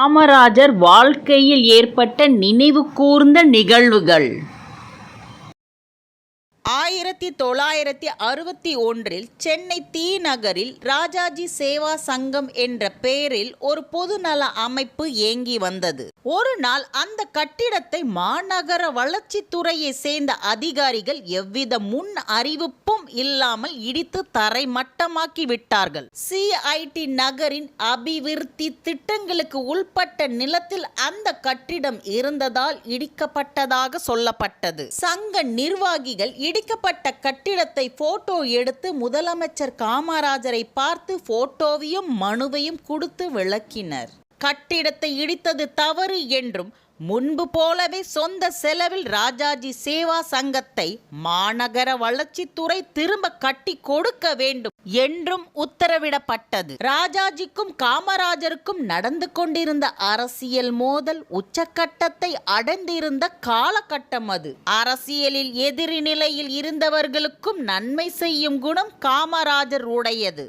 காமராஜர் வாழ்க்கையில் ஏற்பட்ட நினைவு கூர்ந்த நிகழ்வுகள். ஆயிரத்தி தொள்ளாயிரத்தி அறுபத்தி ஒன்றில் சென்னை தி நகரில் ராஜாஜி சேவா சங்கம் என்ற பெயரில் ஒரு பொதுநல அமைப்பு இயங்கி வந்தது. ஒரு நாள் அந்த கட்டிடத்தை மாநகர வளர்ச்சித்துறையை சேர்ந்த அதிகாரிகள் எவ்வித முன் அறிவிப்பும் இல்லாமல் இடித்து தரைமட்டமாக்கி விட்டார்கள். சிஐடி நகரின் அபிவிருத்தி திட்டங்களுக்கு உள்பட்ட நிலத்தில் அந்த கட்டிடம் இருந்ததால் இடிக்கப்பட்டதாக சொல்லப்பட்டது. சங்க நிர்வாகிகள் இடிக்கப்பட்ட கட்டிடத்தை போட்டோ எடுத்து முதலமைச்சர் காமராஜரை பார்த்து போட்டோவையும் மனுவையும் கொடுத்து விளக்கினர். கட்டிடத்தை இடித்தது தவறு என்றும் முன்பு போலவே சொந்த செலவில் ராஜாஜி சேவா சங்கத்தை மாநகர வளர்ச்சித்துறை திரும்ப கட்டி கொடுக்க வேண்டும் என்றும் உத்தரவிடப்பட்டது. ராஜாஜிக்கும் காமராஜருக்கும் நடந்து கொண்டிருந்த அரசியல் மோதல் உச்சக்கட்டத்தை அடைந்திருந்த காலகட்டம் அது. அரசியலில் எதிரி நிலையில் இருந்தவர்களுக்கும் நன்மை செய்யும் குணம் காமராஜர் உடையது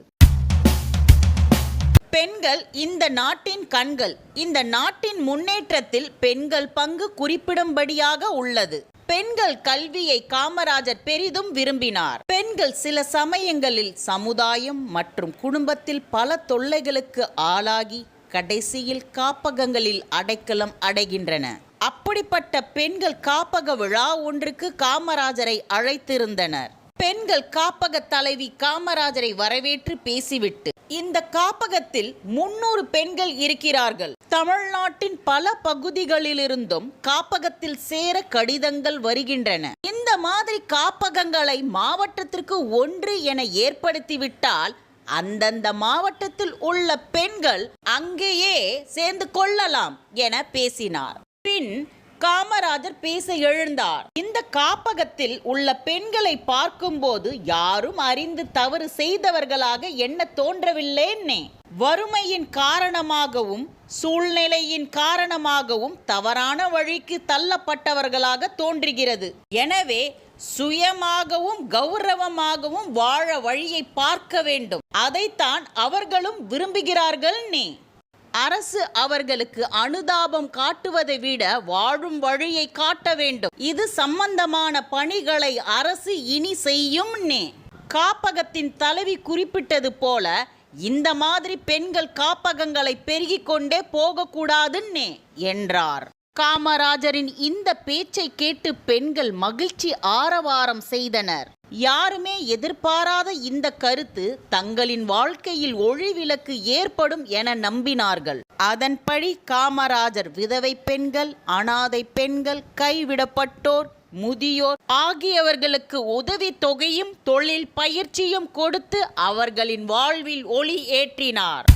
பெண்கள் இந்த நாட்டின் கண்கள். இந்த நாட்டின் முன்னேற்றத்தில் பெண்கள் பங்கு குறிப்பிடும்படியாக உள்ளது. பெண்கள் கல்வியை காமராஜர் பெரிதும் விரும்பினார். பெண்கள் சில சமயங்களில் சமுதாயம் மற்றும் குடும்பத்தில் பல தொல்லைகளுக்கு ஆளாகி கடைசியில் காப்பகங்களில் அடைக்கலம் அடைகின்றன. அப்படிப்பட்ட பெண்கள் காப்பக விழா ஒன்றுக்கு காமராஜரை அழைத்திருந்தனர். பெண்கள் காப்பக தலைவி காமராஜரை வரவேற்று பேசிவிட்டு இந்த காப்பகத்தில் முன்னூறு பெண்கள் இருக்கிறார்கள். தமிழ்நாட்டின் பல பகுதிகளிலிருந்தும் காப்பகத்தில் சேர கடிதங்கள் வருகின்றன. இந்த மாதிரி காப்பகங்களை மாவட்டத்திற்கு ஒன்று என ஏற்படுத்திவிட்டால் அந்தந்த மாவட்டத்தில் உள்ள பெண்கள் அங்கேயே சேர்ந்து கொள்ளலாம் என பேசினார். பின் காமராஜர் பேச எழுந்தார். இந்த காப்பகத்தில் உள்ள பெண்களை பார்க்கும்போது யாரும் அறிந்து தவறு செய்தவர்களாக என்ன தோன்றவில்லைன்னே. வறுமையின் காரணமாகவும் சூழ்நிலையின் காரணமாகவும் தவறான வழிக்கு தள்ளப்பட்டவர்களாக தோன்றுகிறது. எனவே சுயமாகவும் கௌரவமாகவும் வாழ வழியை பார்க்க வேண்டும். அதைத்தான் அவர்களும் விரும்புகிறார்கள் நீ அரசு அவர்களுக்கு அனுதாபம் காட்டுவதை விட வாழும் வழியை காட்ட வேண்டும். இது சம்பந்தமான பணிகளை அரசு இனி செய்யும் காப்பகத்தின் தலைவி குறிப்பிட்டது போல இந்த மாதிரி பெண்கள் காப்பகங்களை பெருகிக் கொண்டே போகக்கூடாதுன்னே என்றார். காமராஜரின் இந்த பேச்சை கேட்டு பெண்கள் மகிழ்ச்சி ஆரவாரம் செய்தனர். யாருமே எதிர்பாராத இந்த கருத்து தங்களின் வாழ்க்கையில் ஒளிவிளக்கு ஏற்படும் என நம்பினார்கள். அதன்படி காமராஜர் விதவை பெண்கள் அனாதை பெண்கள் கைவிடப்பட்டோர் முதியோர் ஆகியவர்களுக்கு உதவி தொகையும் தொழில் பயிற்சியும் கொடுத்து அவர்களின் வாழ்வில் ஒளி ஏற்றினார்.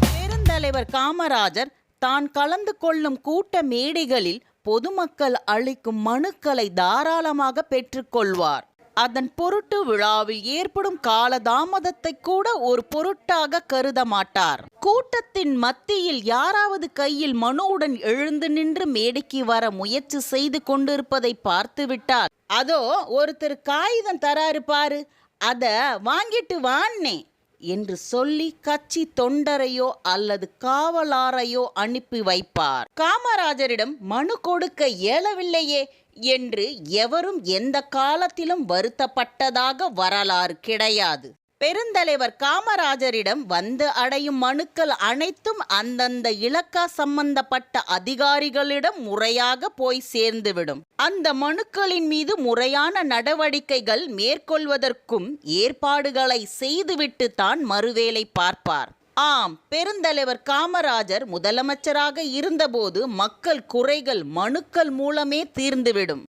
பெருந்தலைவர் காமராஜர் தான் கலந்து கொள்ளும் கூட்ட மேடைகளில் பொதுமக்கள் அளிக்கும் மனுக்களை தாராளமாக பெற்றுக்கொள்வார். அதன் பொருட்டு விழாவில் ஏற்படும் காலதாமதத்தை கூட ஒரு பொருட்டாக கருத மாட்டார். கூட்டத்தின் மத்தியில் யாராவது கையில் மனுவுடன் எழுந்து நின்று மேடைக்கு வர முயற்சி செய்து கொண்டிருப்பதை பார்த்துவிட்டார் அதோ ஒருத்தர் காகிதம் தராரு பாரு அத வாங்கிட்டு வான்னே. என்று சொல்லி கட்சி தொண்டரையோ அல்லது காவலாரையோ அனுப்பி வைப்பார். காமராஜரிடம் மனு கொடுக்க இயலவில்லையே என்று எவரும் எந்த காலத்திலும் வருத்தப்பட்டதாக வரலாறு கிடையாது. பெருந்தலைவர் காமராஜரிடம் வந்து அடையும் மனுக்கள் அனைத்தும் அந்தந்த இலக்கா சம்பந்தப்பட்ட அதிகாரிகளிடம் முறையாக போய் சேர்ந்துவிடும். அந்த மனுக்களின் மீது முறையான நடவடிக்கைகள் மேற்கொள்வதற்கும் ஏற்பாடுகளை செய்துவிட்டு தான் மறுவேளை பார்ப்பார். ஆம் பெருந்தலைவர் காமராஜர் முதலமைச்சராக இருந்தபோது மக்கள் குறைகள் மனுக்கள் மூலமே தீர்ந்துவிடும்.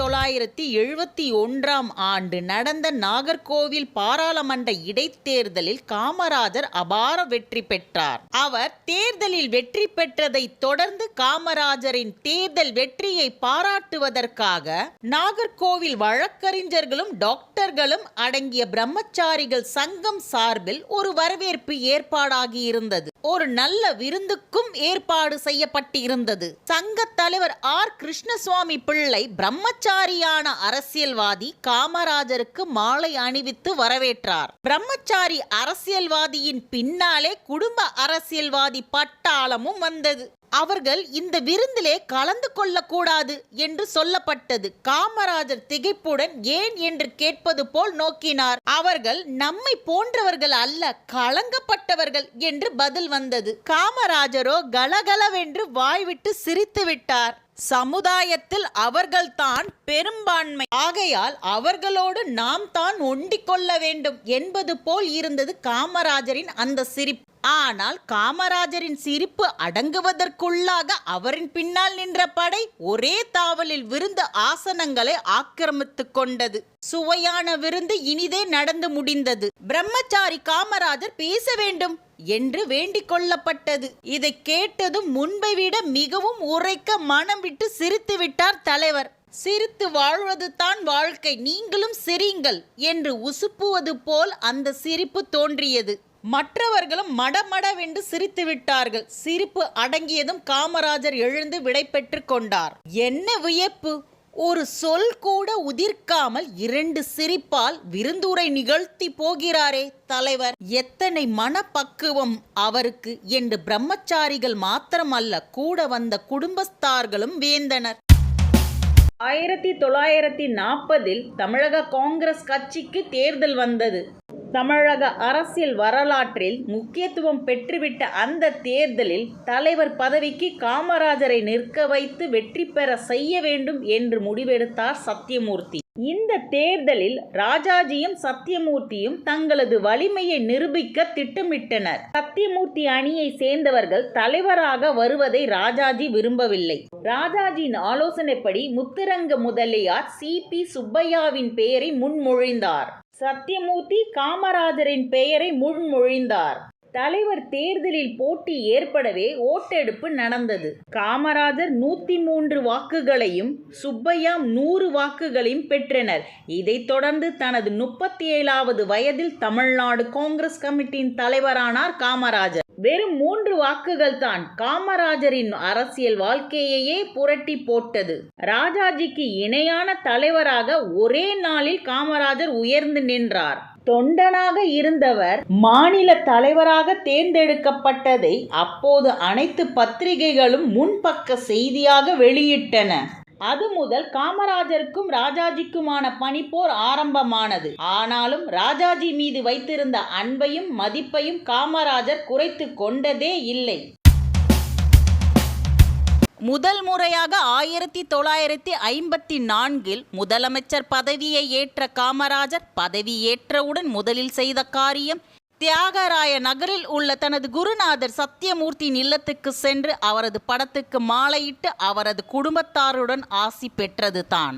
தொள்ளாயிரத்தி எழுபத்தி ஒன்றாம் ஆண்டு நடந்த நாகர்கோவில் பாராளுமன்ற இடைத்தேர்தலில் காமராஜர் அபார வெற்றி பெற்றார். அவர் தேர்தலில் வெற்றி பெற்றதை தொடர்ந்து காமராஜரின் தேர்தல் வெற்றியை பாராட்டுவதற்காக நாகர்கோவில் வழக்கறிஞர்களும் டாக்டர்களும் அடங்கிய பிரம்மச்சாரிகள் சங்கம் சார்பில் ஒரு வரவேற்பு ஏற்பாடாகியிருந்தது. ஒரு நல்ல விருந்துக்கும் ஏற்பாடு செய்யப்பட்டிருந்தது. சங்க தலைவர் ஆர். கிருஷ்ணசுவாமி பிள்ளை பிரம்மச்சாரியான அரசியல்வாதி காமராஜருக்கு மாலை அணிவித்து வரவேற்றார். பிரம்மச்சாரி அரசியல்வாதியின் பின்னாலே குடும்ப அரசியல்வாதி பட்டாளமும் வந்தது. அவர்கள் இந்த விருந்திலே கலந்து கொள்ளக்கூடாது என்று சொல்லப்பட்டது. காமராஜர் திகைப்புடன் ஏன் என்று கேட்பது போல் நோக்கினார். அவர்கள் நம்மை போன்றவர்கள் அல்ல கலங்கப்பட்டவர்கள் என்று பதில் வந்தது. காமராஜரோ கலகலவென்று வாய்விட்டு சிரித்து விட்டார். சமுதாயத்தில் அவர்கள்தான் பெரும்பான்மை. ஆகையால் அவர்களோடு நாம் தான் ஒண்டிக் கொள்ள வேண்டும் என்பது போல் இருந்தது காமராஜரின் அந்த சிரிப்பு. ஆனால் காமராஜரின் சிரிப்பு அடங்குவதற்குள்ளாக அவரின் பின்னால் நின்ற படை ஒரே தாவலில் விருந்து ஆசனங்களை ஆக்கிரமித்துக் கொண்டது. சுவையான விருந்து இனிதே நடந்து முடிந்தது. பிரம்மச்சாரி காமராஜர் பேச வேண்டும். என்று வேண்டிக் கொள்ளப்பட்டது. இதை கேட்டதும் முன்பை விட மிகவும் உரைக்க மனம் விட்டு சிரித்து விட்டார் தலைவர். சிரித்து வாழ்வது தான் வாழ்க்கை நீங்களும் சிரிங்கள் என்று உசுப்புவது போல் அந்த சிரிப்பு தோன்றியது. மற்றவர்களும் மடமடவென்று சிரித்து விட்டார்கள். சிரிப்பு அடங்கியதும் காமராஜர் எழுந்து விடை கொண்டார். என்ன வியப்பு? ஒரு சொல் கூட உதிர்க்காமல் இரண்டு சிரிப்பால் விருந்துரை நிகழ்த்தி போகிறாரே தலைவர். எத்தனை மனப்பக்குவம் அவருக்கு என்று பிரம்மச்சாரிகள் மாத்திரமல்ல கூட வந்த குடும்பஸ்தார்களும் வேந்தனர். ஆயிரத்தி தொள்ளாயிரத்தி நாற்பதில் தமிழக காங்கிரஸ் கட்சிக்கு தேர்தல் வந்தது. தமிழக அரசியல் வரலாற்றில் முக்கியத்துவம் பெற்றுவிட்ட அந்த தேர்தலில் தலைவர் பதவிக்கு காமராஜரை நிற்க வைத்து வெற்றி பெற செய்ய வேண்டும் என்று முடிவெடுத்தார் சத்தியமூர்த்தி. இந்த தேர்தலில் ராஜாஜியும் சத்தியமூர்த்தியும் தங்களது வலிமையை நிரூபிக்க திட்டமிட்டனர். சத்தியமூர்த்தி அணியை சேர்ந்தவர்கள் தலைவராக வருவதை ராஜாஜி விரும்பவில்லை. ராஜாஜியின் ஆலோசனைப்படி முத்துரங்க முதலியார் சி. பி. சுப்பையாவின் பெயரை முன்மொழிந்தார். சத்தியமூர்த்தி காமராஜரின் பெயரை முன்மொழிந்தார் தலைவர் தேர்தலில் போட்டி ஏற்படவே ஓட்டெடுப்பு நடந்தது. காமராஜர் நூற்றி மூன்று வாக்குகளையும் சுப்பையா நூறு வாக்குகளையும் பெற்றனர். இதைத் தொடர்ந்து தனது முப்பத்தி ஏழாவது வயதில் தமிழ்நாடு காங்கிரஸ் கமிட்டியின் தலைவரானார் காமராஜர். வெறும் மூன்று வாக்குகள் தான் காமராஜரின் அரசியல் வாழ்க்கையையே புரட்டி போட்டது. ராஜாஜிக்கு இணையான தலைவராக ஒரே நாளில் காமராஜர் உயர்ந்து நின்றார். தொண்டனாக இருந்தவர் மாநில தலைவராக தேர்ந்தெடுக்கப்பட்டதை அப்போது அனைத்து பத்திரிகைகளும் முன்பக்க செய்தியாக வெளியிட்டன. அது முதல் காமராஜருக்கும் ராஜாஜிக்குமான பனிப்போர் ஆரம்பமானது. ஆனாலும் ராஜாஜி மீது வைத்திருந்த அன்பையும் மதிப்பையும் காமராஜர் குறைத்து கொண்டதே இல்லை. முதல் முறையாக ஆயிரத்தி தொள்ளாயிரத்தி ஐம்பத்தி நான்கில் முதலமைச்சர் பதவியை ஏற்ற காமராஜர் பதவி ஏற்றவுடன் முதலில் செய்த காரியம் தியாகராய நகரில் உள்ள தனது குருநாதர் சத்தியமூர்த்தியின் இல்லத்துக்கு சென்று அவரது படத்துக்கு மாலையிட்டு அவரது குடும்பத்தாருடன் ஆசி பெற்றது தான்.